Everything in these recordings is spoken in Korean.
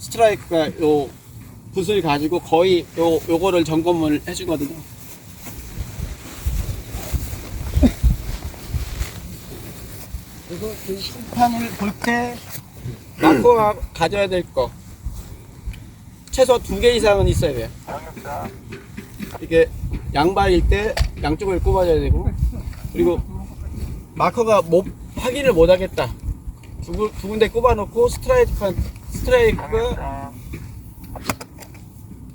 스트라이크가 요 붓을 가지고 거의 요 요거를 점검을 해주거든요. 그래서 그 심판을 볼때 마커가 가져야 될 거 최소 두 개 이상은 있어야 돼요. 이게 양발일 때 양쪽을 꼽아줘야 되고 그리고 마커가 못 확인을 못 하겠다. 두, 군- 두 군데 꼽아놓고 스트라이크 스트라이크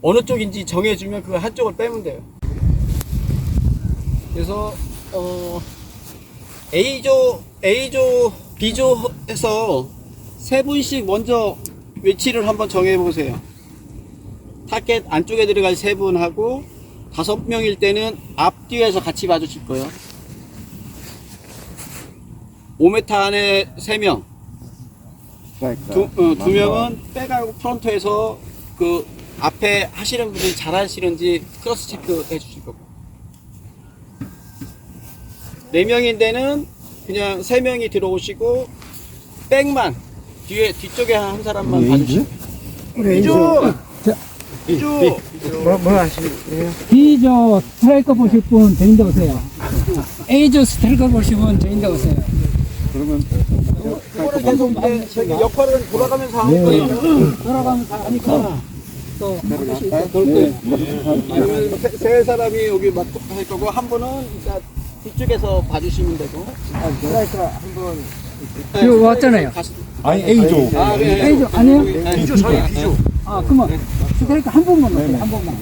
어느 쪽인지 정해주면 그 한쪽을 빼면 돼요. 그래서 어 A조 A조 B조에서 세 분씩 먼저 위치를 한번 정해 보세요. 타겟 안쪽에 들어갈 세 분하고 다섯 명일 때는 앞뒤에서 같이 봐주실 거예요. 5m 안에 세 명, 두, 어, 두 명은 백하고 프런트에서 그 앞에 하시는 분이 잘 하시는지 크로스 체크 해주실 거고. 네 명인데는 그냥 세 명이 들어오시고 백만 뒤에 뒤쪽에 한 사람만 봐주시고. 이쪽 이쪽 뭐, 뭐 하시는 B조 스트라이커 보실 분 저인데 오세요. A조 스트라이커 보실 분 저인데 오세요. 이거를 계속 이제 저기 역할을 돌아가면서 하는 거예요. 돌아가면서 하니까 또한 번씩 돌 거예요. 아니면 세, 세 사람이 여기 맡고 할 거고 한 분은 일단 뒤쪽에서 봐주시면 되고. 스트라이크 한번 이거 왔잖아요. 아니 A조 아, 네. A조 아니에요? B조 저희 B조. 아, 그러면 스트라이커 한 번만 놓세요. 한 번만.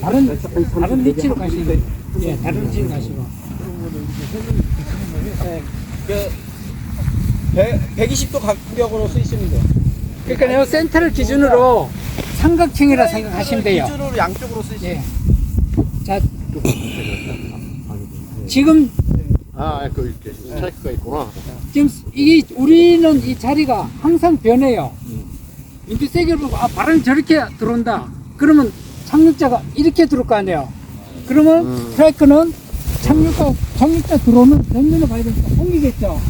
다른 다른 위치로 가시면 돼요. 예, 다른 위치로 가시고. 그 100, 120도 간격으로 쓰시면 돼요. 그러니까 요 센터를 기준으로 삼각형이라 생각하시면 돼요. 기준으로 양쪽으로 쓰시면 예. 자, 지금 아, 그 이렇게 스트라이크가 있구나. 지금 이게 우리는 이 자리가 항상 변해요. 인투 세게 보고 아 바람이 저렇게 들어온다. 그러면 착륙자가 이렇게 들어올 거 아니에요. 그러면 스트라이크는 착륙자 착륙자 들어오는 정면을 봐야 되니까 옮기겠죠.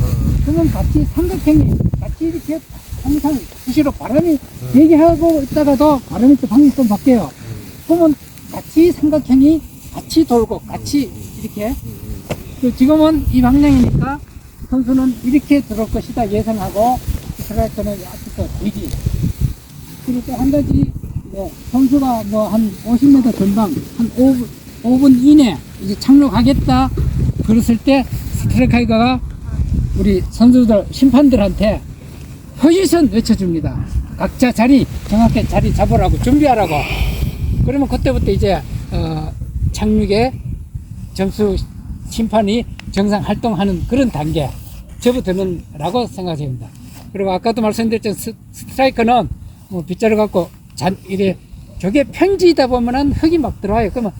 그러면 같이 삼각형이 같이 이렇게 항상 수시로 바람이 얘기하고 있다가도 바람이 또 방향이 좀 바뀌어요. 그러면 같이 삼각형이 같이 돌고 같이 이렇게 그 지금은 이 방향이니까 선수는 이렇게 들어올 것이다 예상하고 스트라이크는 앞에서 뒤지 그리고 또 한 가지 이제 선수가 뭐 한 50m 전방 한 5분, 5분 이내 이제 착륙하겠다 그랬을 때 스트라이커가 우리 선수들 심판들한테 포지션 외쳐줍니다 각자 자리 정확히 자리 잡으라고 준비하라고 그러면 그때부터 이제 어, 착륙에 점수 심판이 정상 활동하는 그런 단계 저부터는 라고 생각합니다. 그리고 아까도 말씀드렸지만 스- 스트라이커는 뭐 빗자루 갖고 잔 이래 저게 평지이다 보면은 흙이 막 들어와요. 그러면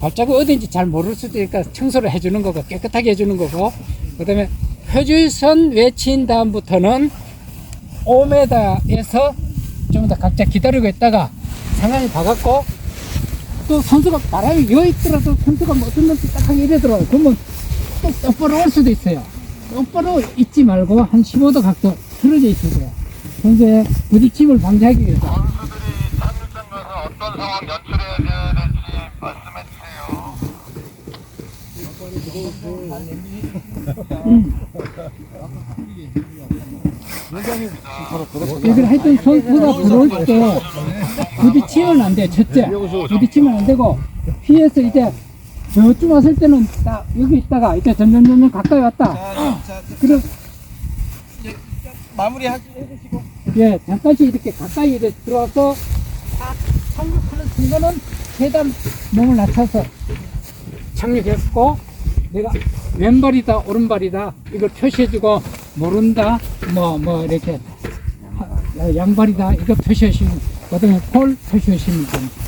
발자국 어딘지 잘 모를 수도 있으니까 청소를 해주는 거고 깨끗하게 해주는 거고 그다음에 표준선 외친 다음부터는 5m에서 좀 더 각자 기다리고 있다가 상황이 봐갖고 또 선수가 바람이 여 있더라도 선수가 뭐 어떤 놈이 딱하게 이래 들어와요. 그러면 또 똑바로 올 수도 있어요. 똑바로 있지 말고 한 15도 각도 틀어져 있어야 돼요. 선수의 부딪힘을 방지하기 위해서. 선수들이 착륙장 가서 어떤 상황 연출해야 될지 말씀해 주세요. 여기를 하여튼 선수가 들어올 때 부딪히면 안 돼요. 첫째. 부딪히면 안 되고 피해서 이제 저쪽 왔을 때는 딱 여기 있다가 이제 점점 점점 가까이 왔다. 그럼 마무리 해주시고. 예, 잠깐씩 이렇게 가까이 이렇게 들어와서 딱 착륙하는 순간은 최대한 몸을 낮춰서 착륙했고 내가 왼발이다 오른발이다 이걸 표시해주고 모른다 뭐뭐 이렇게 하- 양발이다 이거 표시하시면 그다음에 폴 표시하시면 됩니다.